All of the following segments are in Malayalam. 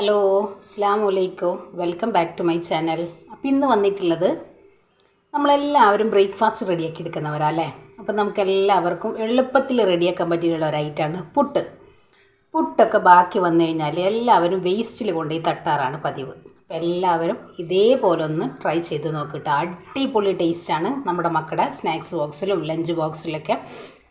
ഹലോ അസ്സാം വലൈക്കും welcome back to my channel. അപ്പോൾ ഇന്ന് വന്നിട്ടുള്ളത് നമ്മളെല്ലാവരും ബ്രേക്ക്ഫാസ്റ്റ് റെഡിയാക്കി എടുക്കുന്നവരല്ലേ? അപ്പം അപ്പോൾ നമുക്ക് എല്ലാവർക്കും എളുപ്പത്തിൽ റെഡിയാക്കാൻ പറ്റിയുള്ള ഒരു ഐറ്റമാണ് പുട്ട്. പുട്ടൊക്കെ ബാക്കി വന്നു കഴിഞ്ഞാൽ എല്ലാവരും വേസ്റ്റിൽ കൊണ്ടുപോയി തട്ടാറാണ് പതിവ്. അപ്പം എല്ലാവരും ഇതേപോലെ ഒന്ന് ട്രൈ ചെയ്ത് നോക്കിയിട്ട് അടിപൊളി ടേസ്റ്റാണ് നമ്മുടെ മക്കളുടെ സ്നാക്സ് ബോക്സിലും ലഞ്ച് ബോക്സിലൊക്കെ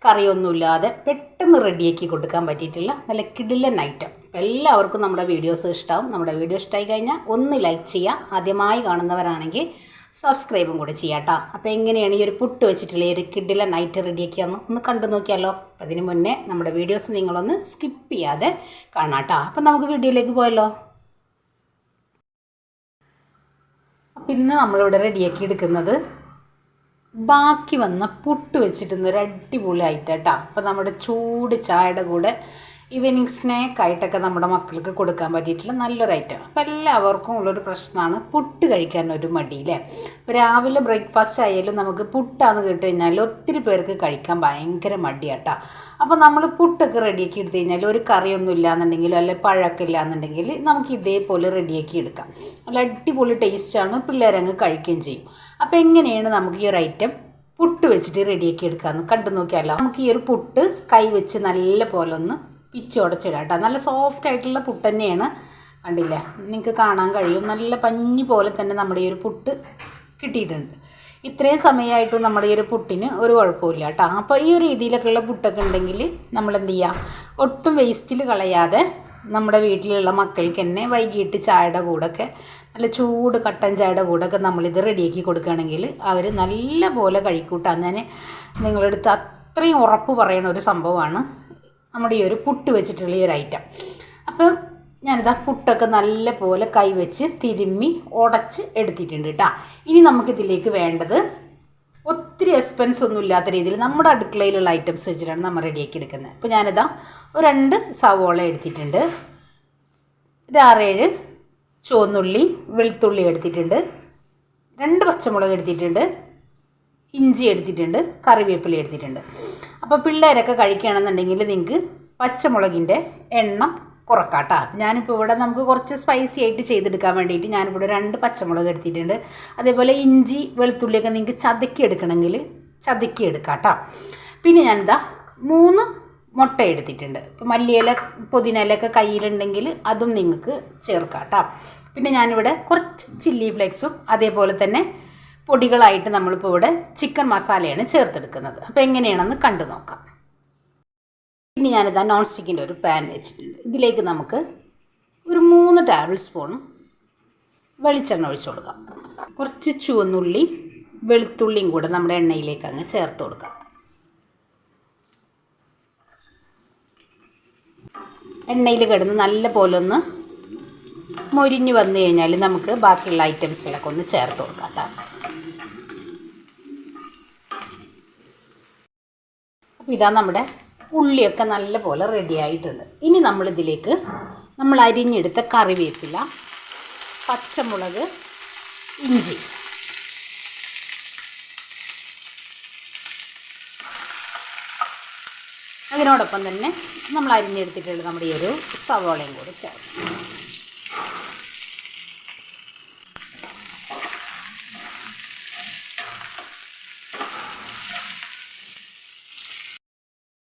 കറിയൊന്നുമില്ലാതെ പെട്ടെന്ന് റെഡിയാക്കി കൊടുക്കാൻ പറ്റിയിട്ടുള്ള നല്ല കിടിലൻ ഐറ്റം എല്ലാവർക്കും നമ്മുടെ വീഡിയോസ് ഇഷ്ടമാവും. നമ്മുടെ വീഡിയോ ഇഷ്ടമായി കഴിഞ്ഞാൽ ഒന്ന് ലൈക്ക് ചെയ്യുക. ആദ്യമായി കാണുന്നവരാണെങ്കിൽ സബ്സ്ക്രൈബും കൂടെ ചെയ്യാട്ടോ അപ്പോൾ എങ്ങനെയാണ് ഈ ഒരു പുട്ട് വെച്ചിട്ടുള്ള ഒരു കിഡിലെ നൈറ്റ് റെഡിയാക്കിയെന്ന് ഒന്ന് കണ്ടു നോക്കിയാലോ? അതിന് മുന്നേ നമ്മുടെ വീഡിയോസ് നിങ്ങളൊന്ന് സ്കിപ്പ് ചെയ്യാതെ കാണാട്ടോ അപ്പോൾ നമുക്ക് വീഡിയോയിലേക്ക് പോയല്ലോ. അപ്പം ഇന്ന് നമ്മളിവിടെ റെഡിയാക്കി എടുക്കുന്നത് ബാക്കി വന്ന പുട്ട് വെച്ചിട്ടുന്ന ഒരു അടിപൊളി കേട്ടോ അപ്പം നമ്മുടെ ചൂട് ചായയുടെ കൂടെ ഈവനിങ് സ്നാക്ക് ആയിട്ടൊക്കെ നമ്മുടെ മക്കൾക്ക് കൊടുക്കാൻ പറ്റിയിട്ടുള്ള നല്ലൊരു ഐറ്റം. അപ്പം എല്ലാവർക്കും ഉള്ളൊരു പ്രശ്നമാണ് പുട്ട് കഴിക്കാൻ ഒരു മടിയില്ലേ അപ്പോൾ രാവിലെ ബ്രേക്ക്ഫാസ്റ്റ് ആയാലും നമുക്ക് പുട്ടാന്ന് കേട്ട് കഴിഞ്ഞാൽ ഒത്തിരി പേർക്ക് കഴിക്കാൻ ഭയങ്കര മടിയാട്ടോ. അപ്പോൾ നമ്മൾ പുട്ടൊക്കെ റെഡിയാക്കി എടുത്തു കഴിഞ്ഞാൽ ഒരു കറിയൊന്നും ഇല്ലാന്നുണ്ടെങ്കിലും അല്ലെങ്കിൽ പഴമൊക്കെ ഇല്ലാന്നുണ്ടെങ്കിൽ നമുക്ക് ഇതേപോലെ റെഡിയാക്കി എടുക്കാം. നല്ല അടിപൊളി ടേസ്റ്റാണ് പിള്ളേരങ്ങ് കഴിക്കുകയും ചെയ്യും. അപ്പോൾ എങ്ങനെയാണ് നമുക്ക് ഈ ഒരു ഐറ്റം പുട്ട് വെച്ചിട്ട് റെഡിയാക്കി എടുക്കാമെന്ന് കണ്ടു നോക്കിയാലോ? നമുക്ക് ഈ ഒരു പുട്ട് കൈ വെച്ച് നല്ല പോലെ ഒന്ന് പിച്ച് ഉടച്ചിടാം കേട്ടോ നല്ല സോഫ്റ്റ് ആയിട്ടുള്ള പുട്ട് തന്നെയാണ്. കണ്ടില്ലേ? നിങ്ങൾക്ക് കാണാൻ കഴിയും. നല്ല പഞ്ഞി പോലെ തന്നെ നമ്മുടെ ഈ ഒരു പുട്ട് കിട്ടിയിട്ടുണ്ട്. ഇത്രയും സമയമായിട്ടും നമ്മുടെ ഈ ഒരു പുട്ടിന് ഒരു കുഴപ്പമില്ല കേട്ടോ. അപ്പോൾ ഈ ഒരു രീതിയിലൊക്കെയുള്ള പുട്ടൊക്കെ ഉണ്ടെങ്കിൽ നമ്മൾ എന്ത് ചെയ്യുക ഒട്ടും വേസ്റ്റിൽ കളയാതെ നമ്മുടെ വീട്ടിലുള്ള മക്കൾക്ക് തന്നെ വൈകിട്ട് ചായയുടെ കൂടെയൊക്കെ നല്ല ചൂട് കട്ടൻ ചായയുടെ കൂടെയൊക്കെ നമ്മളിത് റെഡിയാക്കി കൊടുക്കുകയാണെങ്കിൽ അവർ നല്ല പോലെ കഴിക്കൂട്ടാൻ ഞാൻ നിങ്ങളെടുത്ത് അത്രയും ഉറപ്പ് പറയുന്ന ഒരു സംഭവമാണ്. നമ്മുടെ ഈ ഒരു പുട്ട് വെച്ചിട്ടുള്ള ഈ ഒരു ഐറ്റം അപ്പം ഞാനിതാ പുട്ടൊക്കെ നല്ല പോലെ കൈവച്ച് തിരുമ്മി ഉടച്ച് എടുത്തിട്ടുണ്ട് കേട്ടോ ഇനി നമുക്കിതിലേക്ക് വേണ്ടത് ഒത്തിരി എക്സ്പെൻസ് ഒന്നും ഇല്ലാത്ത രീതിയിൽ നമ്മുടെ അടുക്കളയിലുള്ള ഐറ്റംസ് വെച്ചിട്ടാണ് നമ്മൾ റെഡിയാക്കി എടുക്കുന്നത്. അപ്പോൾ ഞാനിതാ ഒരു രണ്ട് സവോള എടുത്തിട്ടുണ്ട്. ഒരു ആറേഴ് ചുവന്നുള്ളി വെളുത്തുള്ളി എടുത്തിട്ടുണ്ട്. രണ്ട് പച്ചമുളക് എടുത്തിട്ടുണ്ട്. ഇഞ്ചി എടുത്തിട്ടുണ്ട് കറിവേപ്പില എടുത്തിട്ടുണ്ട്. അപ്പോൾ പിള്ളേരൊക്കെ കഴിക്കുകയാണെന്നുണ്ടെങ്കിൽ നിങ്ങൾക്ക് പച്ചമുളകിന്റെ എണ്ണം കുറക്കാട്ടോ. ഞാനിപ്പോൾ ഇവിടെ നമുക്ക് കുറച്ച് സ്പൈസി ആയിട്ട് ചെയ്തെടുക്കാൻ വേണ്ടിയിട്ട് ഞാനിവിടെ രണ്ട് പച്ചമുളക് എടുത്തിട്ടുണ്ട്. അതേപോലെ ഇഞ്ചി വെളുത്തുള്ളിയൊക്കെ നിങ്ങൾക്ക് ചതക്കി എടുക്കണമെങ്കിൽ ചതക്കി എടുക്കാം കേട്ടോ പിന്നെ ഞാനിതാ മൂന്ന് മുട്ട എടുത്തിട്ടുണ്ട്. ഇപ്പോൾ മല്ലിയില പുതിനയിലൊക്കെ കയ്യിലുണ്ടെങ്കിൽ അതും നിങ്ങൾക്ക് ചേർക്കാം കേട്ടോ പിന്നെ ഞാനിവിടെ കുറച്ച് ചില്ലി ഫ്ലേക്സും അതേപോലെ തന്നെ പൊടികളായിട്ട് നമ്മളിപ്പോൾ ഇവിടെ ചിക്കൻ മസാലയാണ് ചേർത്തെടുക്കുന്നത്. അപ്പോൾ എങ്ങനെയാണെന്ന് കണ്ടു നോക്കാം. ഇനി ഞാനിതാ നോൺ സ്റ്റിക്കിന്റെ ഒരു പാൻ വെച്ചിട്ടുണ്ട്. ഇതിലേക്ക് നമുക്ക് ഒരു മൂന്ന് ടേബിൾ സ്പൂൺ വെളിച്ചെണ്ണ ഒഴിച്ചു കൊടുക്കാം. കുറച്ച് ചുവന്നുള്ളി വെളുത്തുള്ളിയും കൂടെ നമ്മുടെ എണ്ണയിലേക്ക് അങ്ങ് ചേർത്ത് കൊടുക്കാം. എണ്ണയിൽ കിടന്ന് നല്ല പോലെ ഒന്ന് മൊരിഞ്ഞ് വന്നു കഴിഞ്ഞാൽ നമുക്ക് ബാക്കിയുള്ള ഐറ്റംസിലൊക്കെ ഒന്ന് ചേർത്ത് കൊടുക്കാം കേട്ടോ അപ്പോൾ ഇതാ നമ്മുടെ ഉള്ളിയൊക്കെ നല്ല പോലെ റെഡി ആയിട്ടുണ്ട്. ഇനി നമ്മളിതിലേക്ക് നമ്മൾ അരിഞ്ഞെടുത്ത കറിവേപ്പില പച്ചമുളക് ഇഞ്ചി. അതിനോടൊപ്പം തന്നെ നമ്മൾ അരിഞ്ഞെടുത്തിട്ടുള്ള നമ്മുടെ ഈ ഒരു സവോളയും കൂടി ചേർക്കും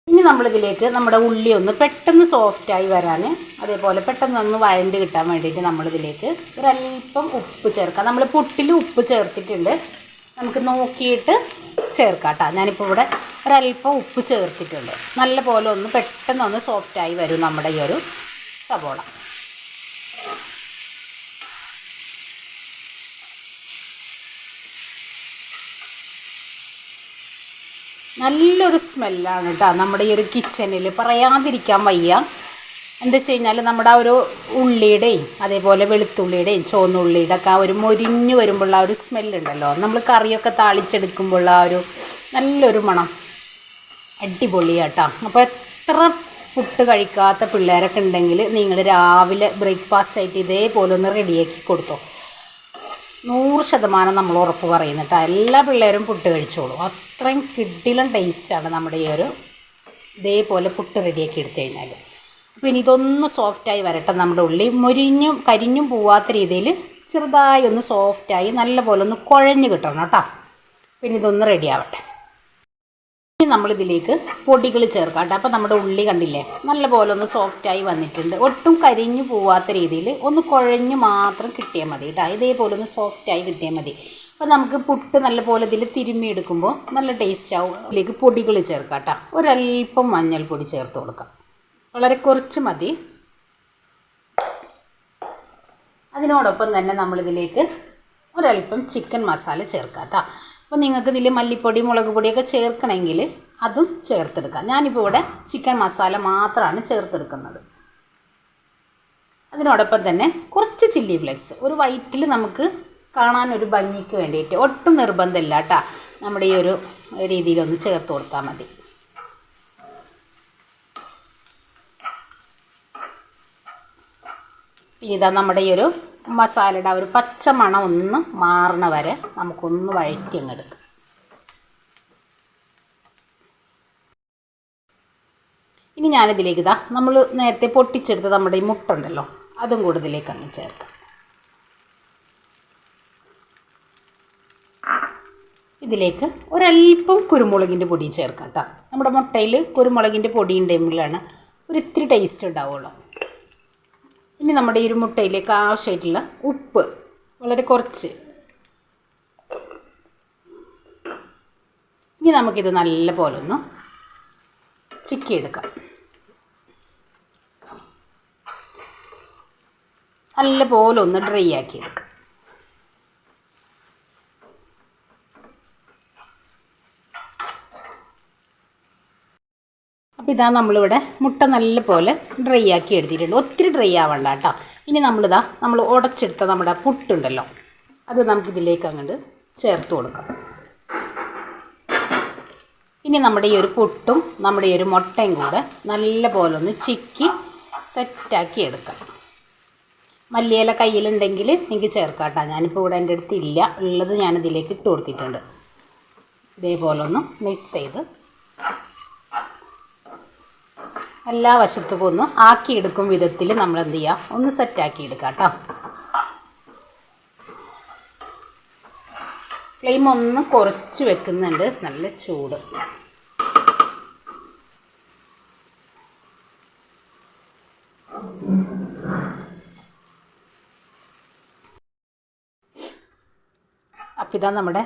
ഇനി നമ്മളിതിലേക്ക് നമ്മുടെ ഉള്ളി ഒന്ന് പെട്ടെന്ന് സോഫ്റ്റായി വരാൻ അതേപോലെ പെട്ടെന്ന് ഒന്ന് വഴണ്ട് കിട്ടാൻ വേണ്ടിയിട്ട് നമ്മളിതിലേക്ക് ഒരല്പം ഉപ്പ് ചേർക്കാം. നമ്മൾ പുട്ടിൽ ഉപ്പ് ചേർത്തിട്ടുണ്ട്. നമുക്ക് നോക്കിയിട്ട് ചേർക്കാം കേട്ടോ. ഞാനിപ്പോൾ ഇവിടെ ഒരല്പം ഉപ്പ് ചേർത്തിട്ടുണ്ട്. നല്ല പോലെ ഒന്ന് പെട്ടെന്ന് ഒന്ന് സോഫ്റ്റായി വരും നമ്മുടെ ഈ ഒരു സവോള. നല്ലൊരു സ്മെല്ലാണ് കേട്ടോ നമ്മുടെ ഈ ഒരു കിച്ചണിൽ പറയാതിരിക്കാൻ വയ്യ. എന്താ വെച്ച് കഴിഞ്ഞാൽ നമ്മുടെ ആ ഒരു ഉള്ളിയുടെയും അതേപോലെ വെളുത്തുള്ളിയുടെയും ചുവന്നുള്ളിയുടെ ഒക്കെ ആ ഒരു മൊരിഞ്ഞു വരുമ്പോഴുള്ള ആ ഒരു സ്മെല്ലുണ്ടല്ലോ. നമ്മൾ കറിയൊക്കെ താളിച്ചെടുക്കുമ്പോഴുള്ള ആ ഒരു നല്ലൊരു മണം. അടിപൊളിയാട്ടോ. അപ്പോൾ എത്ര പുട്ട് കഴിക്കാത്ത പിള്ളേരൊക്കെ ഉണ്ടെങ്കിൽ നിങ്ങൾ രാവിലെ ബ്രേക്ക്ഫാസ്റ്റ് ആയിട്ട് ഇതേപോലെ ഒന്ന് റെഡിയാക്കി കൊടുത്തോ. നൂറ് ശതമാനം നമ്മൾ ഉറപ്പ് പറയുന്നിട്ട് എല്ലാ പിള്ളേരും പുട്ട് കഴിച്ചോളൂ. അത്രയും കിഡിലും ടേസ്റ്റാണ് നമ്മുടെ ഈ ഒരു ഇതേപോലെ പുട്ട് റെഡിയാക്കി എടുത്തു കഴിഞ്ഞാൽ അപ്പോൾ ഇനി ഇതൊന്ന് സോഫ്റ്റായി വരട്ടെ. നമ്മുടെ ഉള്ളി മുരിഞ്ഞും കരിഞ്ഞും പോവാത്ത രീതിയിൽ ചെറുതായി ഒന്ന് സോഫ്റ്റായി നല്ല പോലെ ഒന്ന് കുഴഞ്ഞ് കിട്ടണം കേട്ടോ. പിന്നെ ഇതൊന്ന് റെഡി ആവട്ടെ. ഇനി നമ്മളിതിലേക്ക് പൊടികൾ ചേർക്കാം കേട്ടോ. അപ്പോൾ നമ്മുടെ ഉള്ളി കണ്ടില്ലേ? നല്ല പോലെ ഒന്ന് സോഫ്റ്റായി വന്നിട്ടുണ്ട്. ഒട്ടും കരിഞ്ഞു പോവാത്ത രീതിയിൽ ഒന്ന് കുഴഞ്ഞ് മാത്രം കിട്ടിയാൽ മതി കേട്ടോ. ഇതേപോലെ ഒന്ന് സോഫ്റ്റായി കിട്ടിയാൽ മതി. അപ്പോൾ നമുക്ക് പുട്ട് നല്ല പോലെ ഇതിൽ തിരുമ്മി എടുക്കുമ്പോൾ നല്ല ടേസ്റ്റ് ആവും. ഇതിലേക്ക് പൊടികൾ ചേർക്കാം കേട്ടോ. ഒരല്പം മഞ്ഞൾപ്പൊടി ചേർത്ത് കൊടുക്കാം. വളരെ കുറച്ച് മതി. അതിനോടൊപ്പം തന്നെ നമ്മളിതിലേക്ക് ഒരല്പം ചിക്കൻ മസാല ചേർക്കാം കേട്ടോ. അപ്പോൾ നിങ്ങൾക്ക് ഇതിൽ മല്ലിപ്പൊടി മുളക് പൊടിയൊക്കെ ചേർക്കണമെങ്കിൽ അതും ചേർത്തെടുക്കാം. ഞാനിപ്പോൾ ഇവിടെ ചിക്കൻ മസാല മാത്രമാണ് ചേർത്തെടുക്കുന്നത്. അതിനോടൊപ്പം തന്നെ കുറച്ച് ചില്ലി ഫ്ലേക്സ് ഒരു വൈറ്റിൽ നമുക്ക് കാണാൻ ഒരു ഭംഗിക്ക് വേണ്ടിയിട്ട് ഒട്ടും നിർബന്ധമില്ല കേട്ടോ നമ്മുടെ ഈ ഒരു രീതിയിലൊന്ന് ചേർത്ത് കൊടുത്താൽ മതി. ഇതാ നമ്മുടെ ഈ ഒരു മസാലയുടെ ആ ഒരു പച്ച മണം ഒന്ന് മാറണ വരെ നമുക്കൊന്ന് വഴറ്റി അങ്ങ് എടുക്കാം. ഇനി ഞാനിതിലേക്ക് ഇതാ നമ്മൾ നേരത്തെ പൊട്ടിച്ചെടുത്ത നമ്മുടെ ഈ മുട്ട ഉണ്ടല്ലോ അതും കൂടെ ഇതിലേക്ക് അങ്ങ് ചേർക്കാം. ഇതിലേക്ക് ഒരല്പം കുരുമുളകിന്റെ പൊടി ചേർക്കാം കേട്ടോ. നമ്മുടെ മുട്ടയിൽ കുരുമുളകിന്റെ പൊടി ഉണ്ടെങ്കിലാണ് ഒരു ഇത്തിരി ടേസ്റ്റ് ഉണ്ടാവുള്ളൂ. ഇനി നമ്മുടെ ഈ ഒരു മുട്ടയിലേക്ക് ആവശ്യമായിട്ടുള്ള ഉപ്പ് വളരെ കുറച്ച്. ഇനി നമുക്കിത് നല്ല പോലെ ഒന്ന് ചിക്കിയെടുക്കാം. നല്ല പോലെ ഒന്ന് ഡ്രൈ ആക്കി ഇതാ നമ്മളിവിടെ മുട്ട നല്ല പോലെ ഡ്രൈ ആക്കി എടുത്തിട്ടുണ്ട്. ഒത്തിരി ഡ്രൈ ആവണ്ട കേട്ടോ. ഇനി നമ്മളിതാ നമ്മൾ ഉടച്ചെടുത്ത നമ്മുടെ പുട്ടുണ്ടല്ലോ. അത് നമുക്കിതിലേക്ക് അങ്ങോട്ട് ചേർത്ത് കൊടുക്കാം. ഇനി നമ്മുടെ ഈ ഒരു പുട്ടും നമ്മുടെ ഈ ഒരു മുട്ടയും കൂടെ നല്ല പോലെ ഒന്ന് ചിക്കി സെറ്റാക്കി എടുക്കാം. മല്ലിയില കയ്യിലുണ്ടെങ്കിൽ എനിക്ക് ചേർക്കാം കേട്ടോ. ഞാനിപ്പോൾ ഇവിടെ എന്റെ അടുത്ത് ഇല്ല. ഉള്ളത് ഞാനിതിലേക്ക് ഇട്ട് കൊടുത്തിട്ടുണ്ട്. ഇതേപോലെ ഒന്ന് മിക്സ് ചെയ്ത് എല്ലാ വശത്തും ഒന്ന് ആക്കിയെടുക്കും വിധത്തിൽ നമ്മൾ എന്ത് ചെയ്യുക ഒന്ന് സെറ്റാക്കി എടുക്കാം കേട്ടോ. ഫ്ലെയിം ഒന്ന് കുറച്ച് വെക്കുന്നുണ്ട്. നല്ല ചൂട്. അപ്പം ഇതാ നമ്മുടെ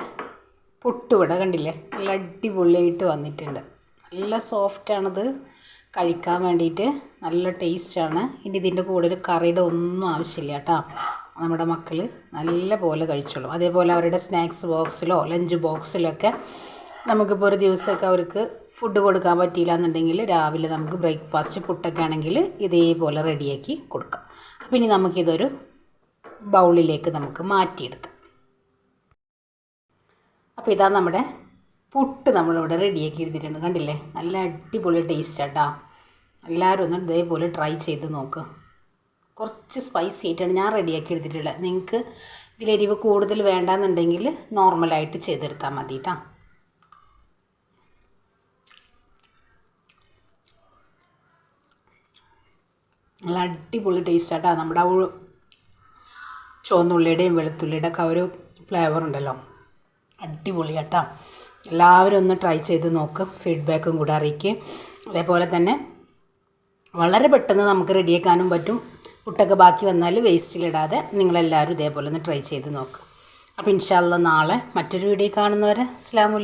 പുട്ടുവിട കണ്ടില്ലേ? നല്ല അടിപൊളിയായിട്ട് വന്നിട്ടുണ്ട്. നല്ല സോഫ്റ്റാണിത് കഴിക്കാൻ വേണ്ടിയിട്ട് നല്ല ടേസ്റ്റാണ്. ഇനി ഇതിന്റെ കൂടെ ഒരു കറിയുടെ ഒന്നും ആവശ്യമില്ല കേട്ടോ. നമ്മുടെ മക്കൾ നല്ല പോലെ കഴിച്ചോളും. അതേപോലെ അവരുടെ സ്നാക്സ് ബോക്സിലോ ലഞ്ച് ബോക്സിലൊക്കെ നമുക്കിപ്പോൾ ഒരു ദിവസമൊക്കെ അവർക്ക് ഫുഡ് കൊടുക്കാൻ പറ്റിയില്ല എന്നുണ്ടെങ്കിൽ രാവിലെ നമുക്ക് ബ്രേക്ക്ഫാസ്റ്റ് പുട്ടൊക്കെ ആണെങ്കിൽ ഇതേപോലെ റെഡിയാക്കി കൊടുക്കാം. അപ്പം ഇനി നമുക്കിതൊരു ബൗളിലേക്ക് നമുക്ക് മാറ്റിയെടുക്കാം. അപ്പോൾ ഇതാ നമ്മുടെ പുട്ട് നമ്മളിവിടെ റെഡിയാക്കി എടുത്തിട്ടുണ്ട്. കണ്ടില്ലേ? നല്ല അടിപൊളി ടേസ്റ്റ് എല്ലാവരും ഒന്ന് ഇതേപോലെ ട്രൈ ചെയ്ത് നോക്ക്. കുറച്ച് സ്പൈസി ആയിട്ടാണ് ഞാൻ റെഡിയാക്കി എടുത്തിട്ടുള്ളത്. നിങ്ങൾക്ക് ഇതിലെരിവ് കൂടുതൽ വേണ്ടാന്നുണ്ടെങ്കിൽ നോർമലായിട്ട് ചെയ്തെടുത്താൽ മതി കേട്ടോ നല്ല അടിപൊളി ടേസ്റ്റ് ആട്ടോ നമ്മുടെ ആ ചുവന്നുള്ളിയുടെയും വെളുത്തുള്ളിയുടെയൊക്കെ ഒരു ഫ്ലേവർ ഉണ്ടല്ലോ. അടിപൊളി കേട്ടോ എല്ലാവരും ഒന്ന് ട്രൈ ചെയ്ത് നോക്ക്. ഫീഡ്ബാക്കും കൂടെ അറിയിക്കുക അതേപോലെ തന്നെ വളരെ പെട്ടെന്ന് നമുക്ക് റെഡിയാക്കാനും പറ്റും. പുട്ടൊക്കെ ബാക്കി വന്നാൽ വേസ്റ്റിലിടാതെ നിങ്ങളെല്ലാവരും ഇതേപോലെ ഒന്ന് ട്രൈ ചെയ്ത് നോക്കുക അപ്പോൾ ഇൻഷാല്ല നാളെ മറ്റൊരു വീഡിയോ കാണുന്നവരെ അസ്സാം